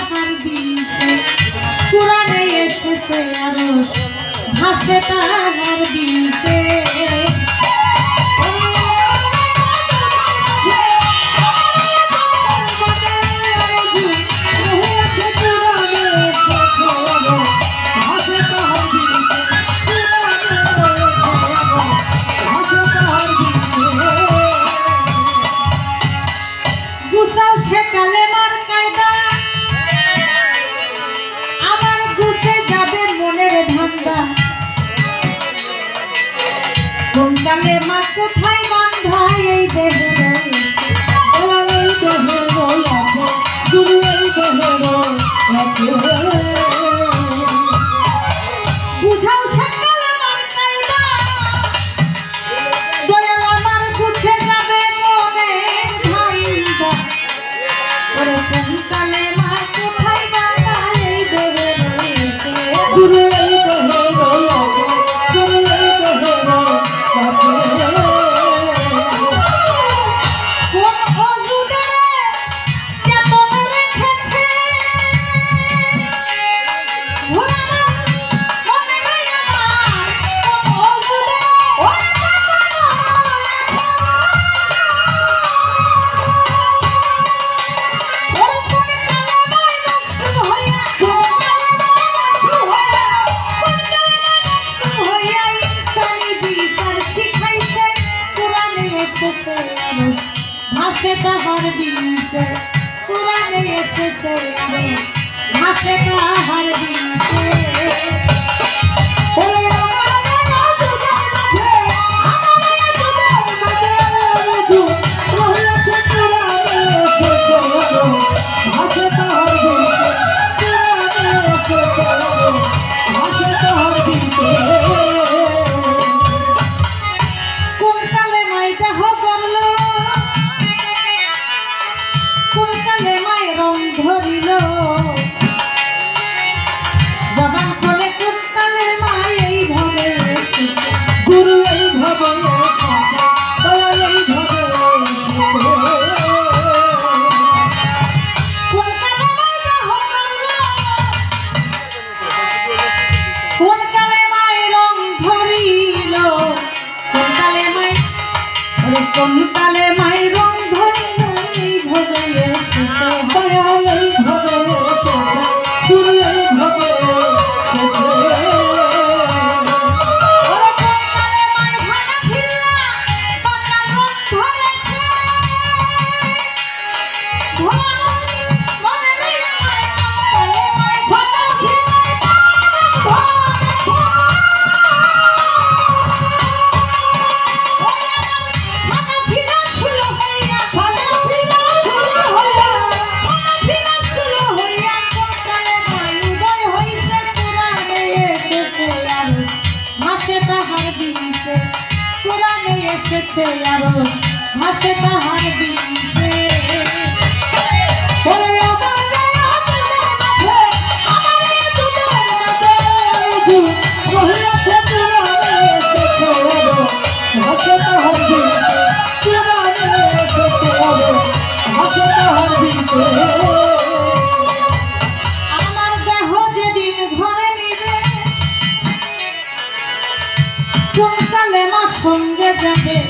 তাহার বিষে কোরআনে এসেছে আরও। ভাসে তাহার বিষে ভাসে ভাসতে আরও ভাসে তাহার দিন। যাবে।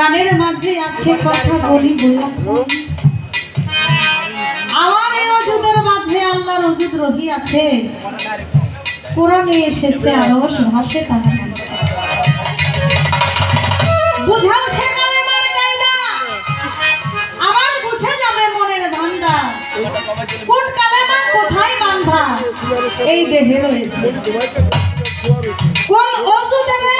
গানের মাঝে আছে কথা বলি আমার এই অজুদের মাঝে আল্লাহর অজুদ রহি আছে। কোরআনে এসেছে তাহার বুঝাও কায়দা। আমার বুঝে যাবে মনের ধান্দা কোন কালেমা কোথায় বান্ধা এই দেহে রয়েছে। কোন অজুদেরে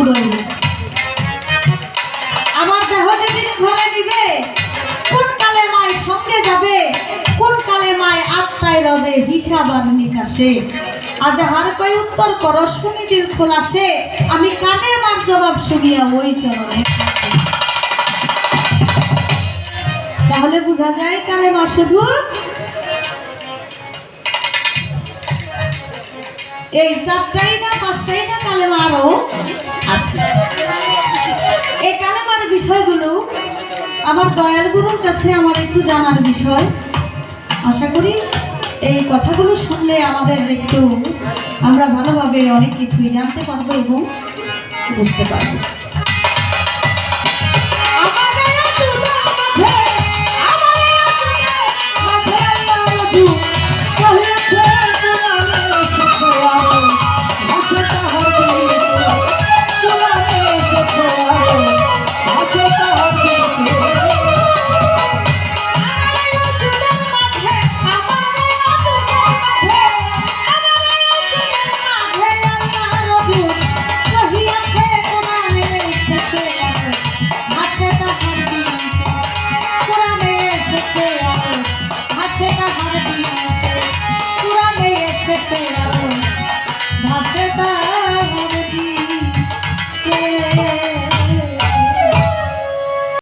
উদয় আমার দেহ যেদিন নিবে, কোন সঙ্গে যাবে, কোন আত্মায় রবে হিসাব আর নিকাশে। আজ হার কয় উত্তর করো, শুনি দিল খোলাসে। আমি কানে মার জবাব শুনিয়া ওই চরণে তাহলে বোঝা যায় কালেমা শুধু এই চারটাই না, পাঁচটাই না কালেমা আরও আছে। এই কালেমার বিষয়গুলো আমার দয়াল গুরুর কাছে আমার একটু জানার বিষয়। আশা করি এই কথাগুলো শুনলে আমাদের একটু আমরা ভালোভাবে অনেক কিছুই জানতে পারব এবং বুঝতে পারব।